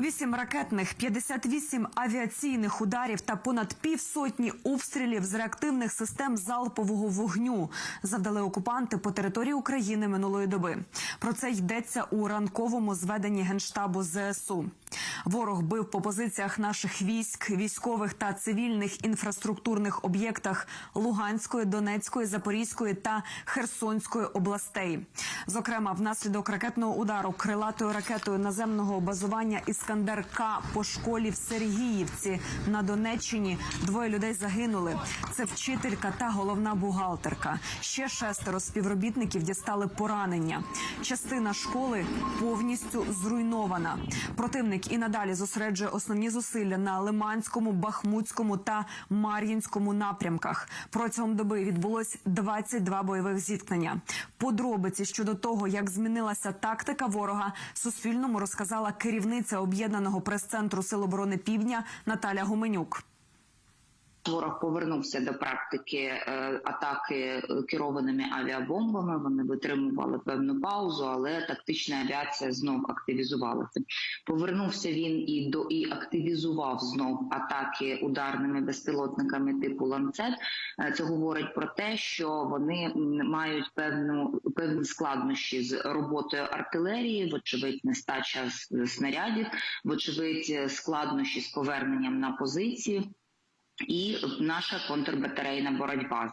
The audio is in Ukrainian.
Вісім ракетних, 58 авіаційних ударів та понад півсотні обстрілів з реактивних систем залпового вогню завдали окупанти по території України минулої доби. Про це йдеться у ранковому зведенні генштабу ЗСУ. Ворог бив по позиціях наших військ, військових та цивільних інфраструктурних об'єктах Луганської, Донецької, Запорізької та Херсонської областей. Зокрема, внаслідок ракетного удару крилатою ракетою наземного базування Іскандер К по школі в Сергіївці на Донеччині двоє людей загинули. Це вчителька та головна бухгалтерка. Ще шестеро співробітників дістали поранення. Частина школи повністю зруйнована. Противник і надалі зосереджує основні зусилля на Лиманському, Бахмутському та Мар'їнському напрямках. Протягом доби відбулось 22 бойових зіткнення. Подробиці щодо того, як змінилася тактика ворога, Суспільному розказала керівниця об'єднаного прес-центру Сил оборони Півдня Наталя Гуменюк. Ворог повернувся до практики е, атаки е, керованими авіабомбами. Вони витримували певну паузу, але тактична авіація знов активізувалася. Повернувся він і до і активізував знов атаки ударними безпілотниками типу ланцет. Е, Це говорить про те, що вони мають певну певні складнощі з роботою артилерії, вочевидь, нестача снарядів, вочевидь, складнощі з поверненням на позиції і наша контрбатарейна боротьба.